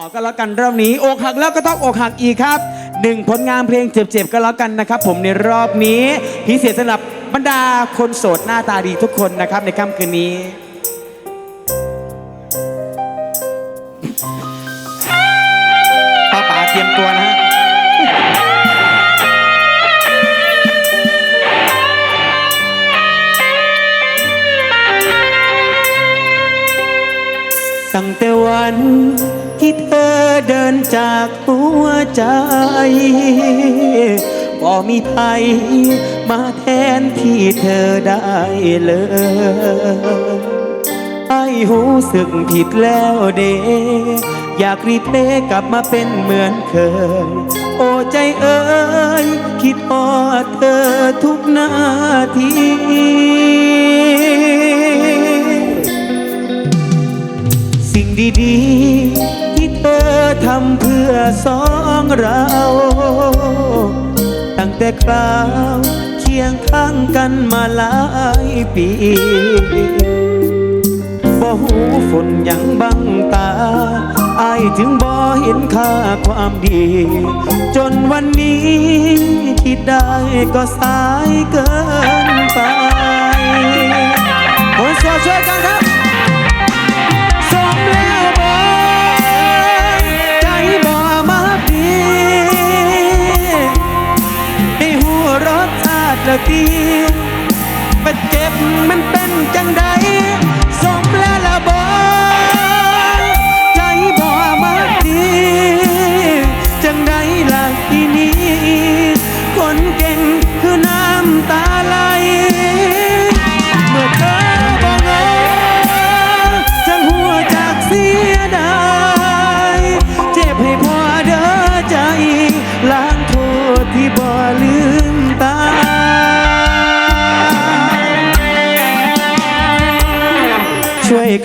อก็แล้วกันรอบนี้อกหักแล้วก็ต้องอกหักอีกครับหนึ่งผลงานเพลงเจ็บๆก็แล้วกันนะครับ ผมในรอบนี้พิเศษสำหรับบรรดาคนโสดหน้าตาดีทุกคนนะครับในค่ำคืนนี้ป้าป๋าเตรียมตัวนะฮะตั้งแต่วันที่ เดินจากหัวใจบ่มีภัยมาแทนที่เธอได้เลยไอ้หูสึกผิดแล้วเด อยากรีเพลกลับมาเป็นเหมือนเคย โอ้ใจเอ้ย คิดพอดเธอทุกนาทีสิ่งดีดี เธอทำเพื่อสองเรา ตั้งแต่คราวเคียงข้างกันมาหลายปีบ่หูฝนยังบังตา อายถึงบ่เห็นค่าความดี จนวันนี้คิดได้ก็สายเกินไปคนโสดช่วยกันครับ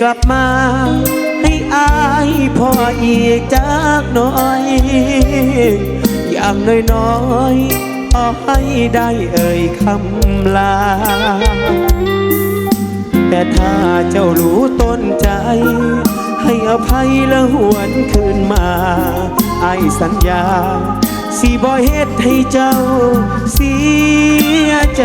กลับมา ให้อายพออีกจากหน่อย อย่างน้อยๆพอให้ได้เอ่ยคำลา แต่ถ้าเจ้ารู้ต้นใจ ให้อภัยและหวนคืนมาไอ้ายสัญญาสิบ่เฮ็ดให้เจ้าเสียใจ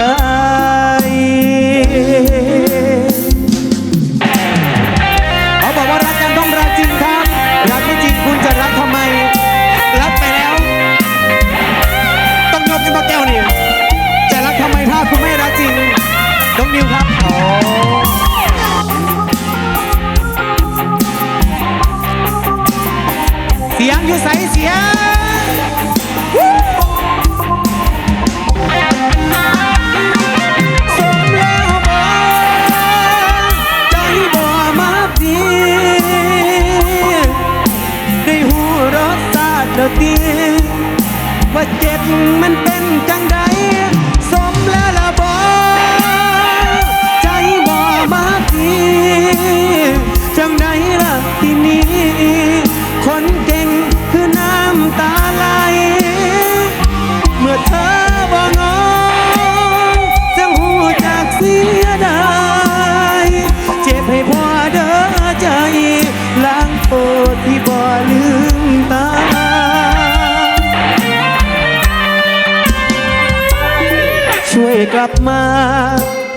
ลับมา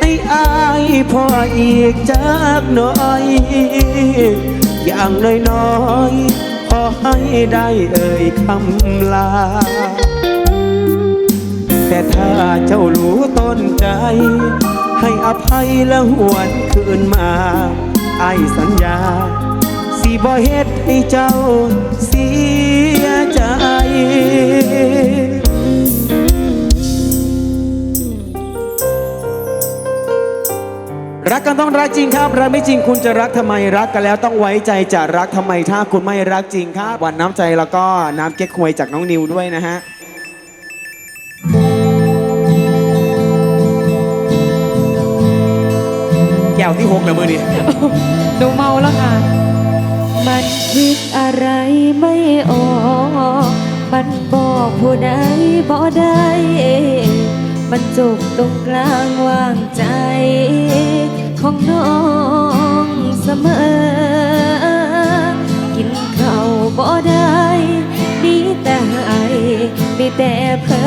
ให้อายพออีกจากหน่อย อย่างน้อยๆขอให้ได้เอ่ยคำลา แต่ถ้าเจ้ารู้ต้นใจ ให้อภัยและหวนคืนมาไอ้ายสัญญา สิบ่เฮ็ดให้เจ้าเสียใจ รักกันต้องรักจริงครับ รักไม่จริงคุณจะรักทำไมรักกันแล้วต้องไว้ใจจะรักทำไมถ้าคุณไม่รักจริงครับวันน้ำใจแล้วก็น้ำเก๊กฮวยจากน้องนิวด้วยนะฮะแก้วที่หกแล้วมือนี่หนูเมาแล้วค่ะ มันคิดอะไรไม่ออกมันบอกผู้ใดบอกได้มันจุตรงกลางวางใจ ของน้องเสมอ กินข้าวบ่ได้ ดีแต่ไอยดีแต่เพอ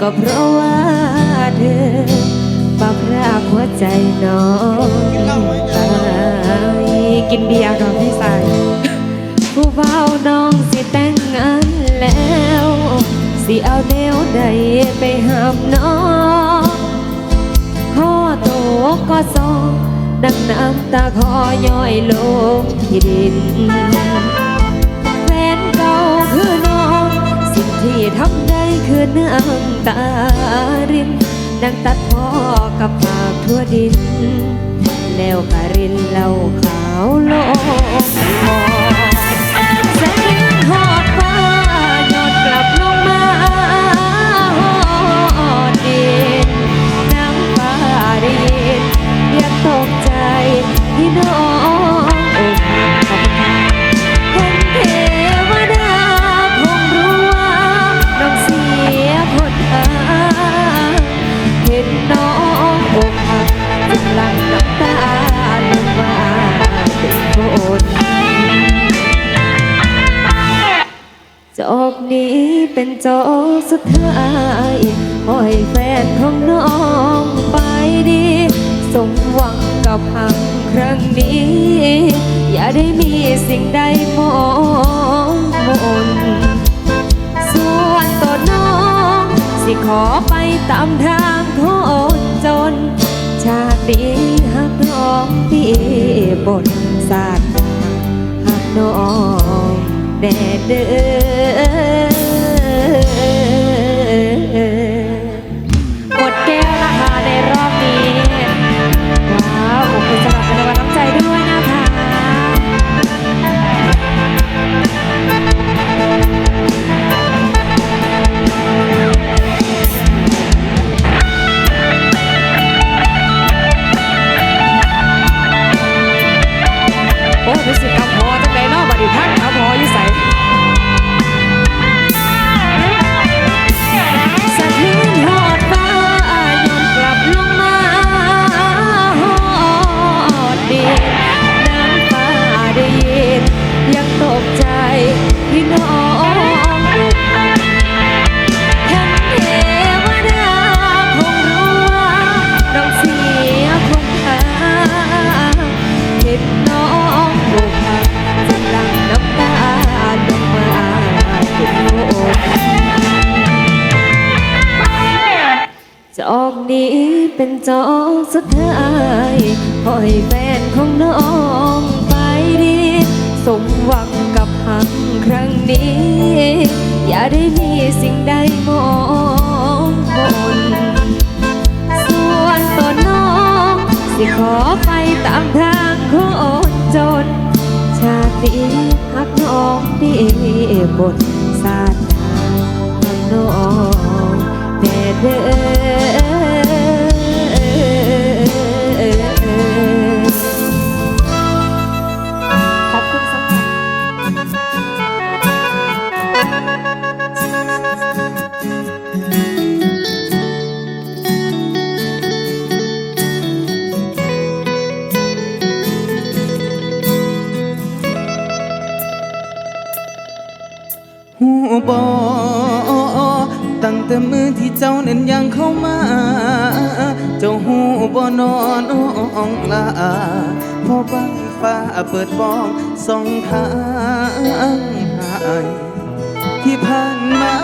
ก็เพราะว่าเธอปากรากหัวใจน้องตายกินเบียร์กับพี่สายผู้เฝ้าน้องสิแต่งงานแล้ว สิเอาแนวใดไปหามน้อง ก็ซองดังน้ำตาคอย่อยลงที่ดินแฟนเก่าคือน้อง สิ่งที่ทำได้คือน้ำตารินดังตัดพ่อกับปากทั่วดิน แล้วกะรินเหล่าขาวโลกมองแสงหอ ที่น้องอกหักขอบคุณค่ะคนเทวดาคงรู้ว่าน้องเสียคนหาเห็นน้องอกหักจึงหลั่งน้ำตาลงมาเป็นคนจอกนี้เป็นจอกสุดท้ายขอให้แฟนของน้องไปดี สมหวังกับหัก ครั้งนี้ อย่าได้มีสิ่งใดมองมนส่วนตัวน้อง สิขอไปตามทางของจน ชาตินี้หักน้องพี่บนศาสตร์หักน้องแน่เด้อ นี้เป็นจอสุดท้ายขอให้แฟนของน้องไปดี สมหวังกับหักครั้งนี้ อย่าได้มีสิ่งใดมองมนส่วนตัวน้อง สิขอไปตามทางของจน ชาตินี้หักน้องดีบนศาสาหักน้องแน่เด้อ บอตั้งแต่มือที่เจ้าเน้นยังเข้ามา เจ้าหูบอนอนองลาพอบังฟ้าเปิดบองสองทางหายที่ผ่านมา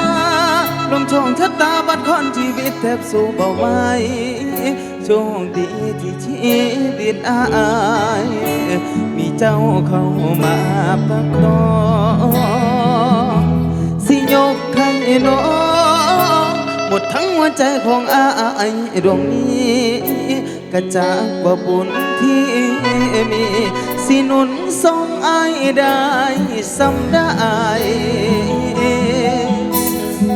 ลมชงชะตาบัดคอนชีวิตแทบสู้เบาไหวโชคดีที่ชีวิตอาย มีเจ้าเข้ามาประคอง น้องหมดทั้งหัวใจของอายดวงนี้กระจากว่าบุญที่มี สิหนุนส่งอายได้สำได้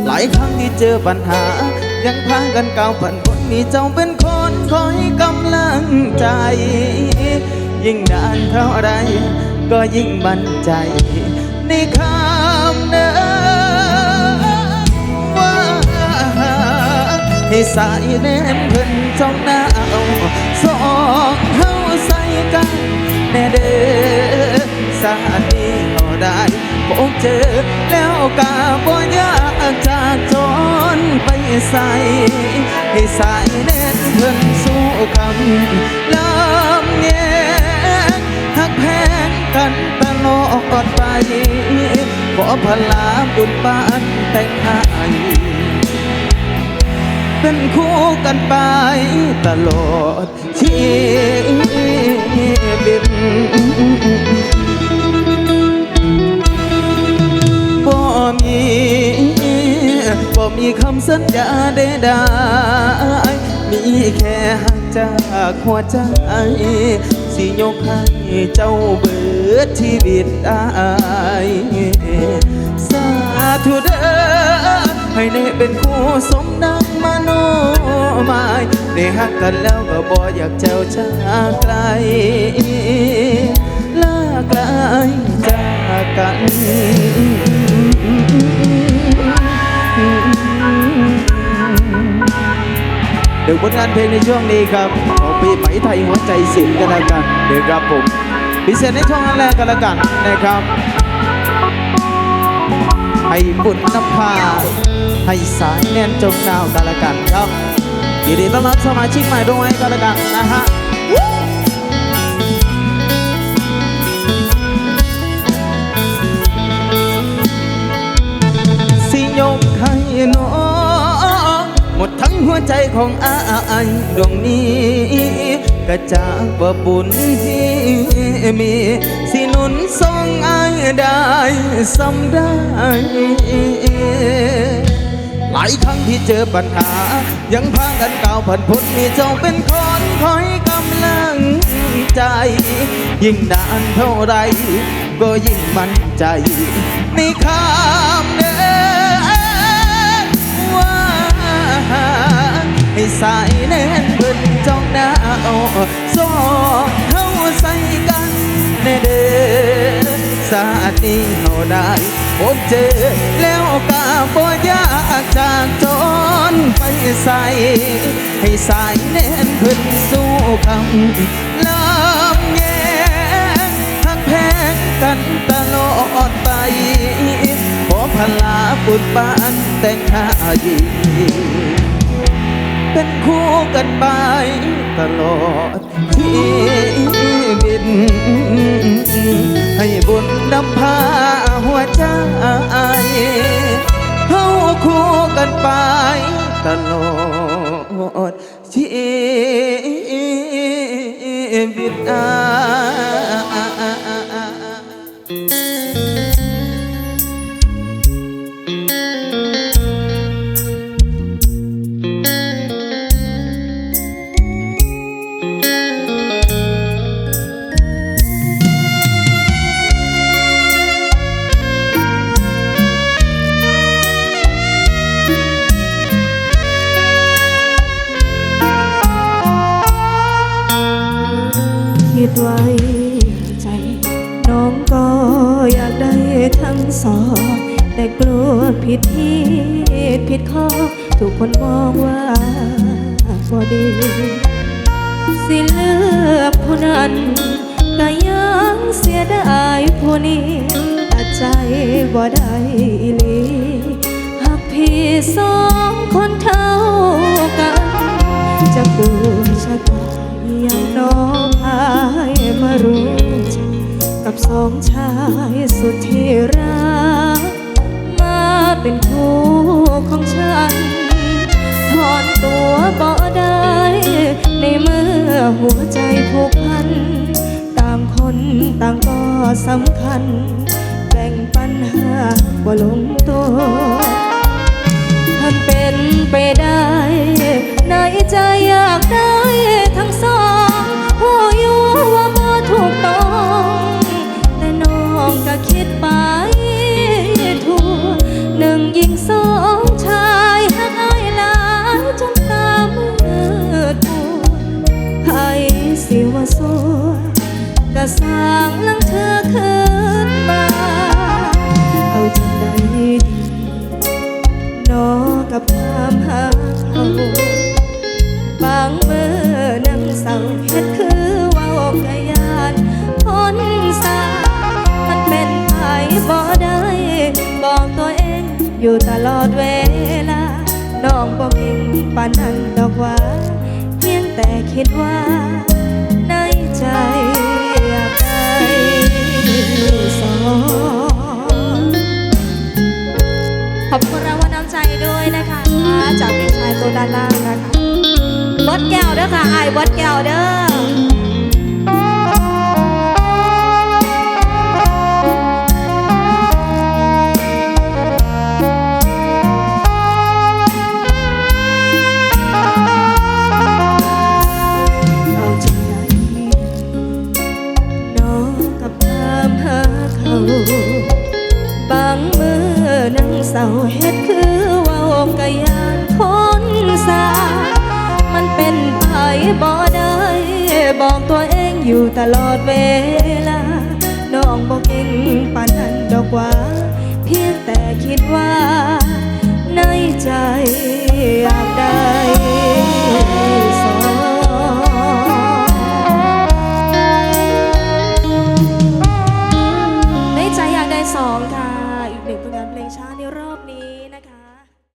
หลายครั้งที่เจอปัญหา ยังพากันก้าวผ่านพ้นมีเจ้าเป็นคนคอยกำลังใจ ยิ่งนานเท่าไร ก็ยิ่งมั่นใจในคำ ให้สายแนมเพิ่นจ้องหน้าเอาสองเฮาใส่กัน แน่เด้อสาดนี้เขาได้พบเจอแล้วกาบ่อยากจากจนไปใส่ให้สายแน่นเพิ่นสู้คำลำแยหักแพงกันตลอดไปขอพลาบุญบ้านแต่งให้ เป็นคู่กันไปตลอดชีวิตบ่มีบ่มีคำสัญญาใดๆมีแค่หักจากหัวใจ สิยกให้เจ้าเบิดชีวิตได้สาธุเด้อ ให้ได้เป็นคู่สมดังมโนหมายได้หักกันแล้วก็บ่อยากเจ้าจากไกลลาไกลจากกันเดี๋ยวผลงานเพลงในช่วงนี้ครับของปีไหมไทยหัวใจสินกันแล้วกันเดี๋ยวครับผมพิเศษในช่วงแรกกันแล้วกันนะครับให้บุญนภา ให้สายแน่นจมดาวกันล้วกันครับยินดีต้อนรับสมาชิกใหม่ด้วยกันล้วกันนะฮะสิยกให้น้องหมดทั้งหัวใจของอายดวงนี้ก็จากว่าบุญที่มีสินุนทรงไอได้สำได้ หลายครั้งที่เจอปัญหา ยังพากันก้าวผ่านพ้นมีเจ้าเป็นคนคอยกำลังใจ ยิ่งนานเท่าไร ก็ยิ่งมั่นใจในคำเดินว่าให้สายแน่นเพิ่นจ้องหน้าเอาสองเข้าใส่กันแน่เด้อสาดนี้เอาได้ พบเจอ แล้วกาบ่อยากจากจนไปใส่ให้สายแน่นเพิ่นสู้คำลำแยงหักแพงกันตลอดไป ขอพลาบุญบ้านแต่งหน้ายีเป็นคู่กันไปตลอดชีวิตให้บุญนำพา ไว้ใจ น้องก็อยากได้ทั้งสอง แต่กลัวผิดที่ผิดข้อทุกคนมองว่าบ่ดี สิเลือกผู้นั้นก็ยังเสียดายผู้นี้ตัดใจบ่ได้อีหลีหากพี่สองคนเท่ากัน จะปวชะตา อย่างน้องอายมารู้จักกับสองชายสุดที่รัก มาเป็นคู่ของฉัน ถอนตัวบ่ได้ ในเมื่อหัวใจผูกพัน ต่างคนต่างก็สำคัญ แบ่งปัญหาบ่ลงตัว ก็สร้างลังเธอขึ้นมา เอาจังใดดีนอกับความหาเขาบางเมื่อนั่งเศร้าเฮ็ดคือว่ากะยานพ้นสามันเป็นไปบ่ได้ บอกตัวเองอยู่ตลอดเวลา น้องบอกเก่งปานนั้นดอกว่า เพียงแต่คิดว่า ใจด้วยนะคะ จากพี่ชายตัวด้านล่างนะคะบดแก้วเด้อค่ะไอ้บดแก้วเด้อเอาจังใดน้องกับามหาเขาบางมือนั่งเศร้าเฮ็ด กยานคนสา มันเป็นไปบ่ได้บอกตัวเองอยู่ตลอดเวลา น้องบอกเองปานนั้นดอกว่า เพียงแต่คิดว่า ในใจอยากได้สอ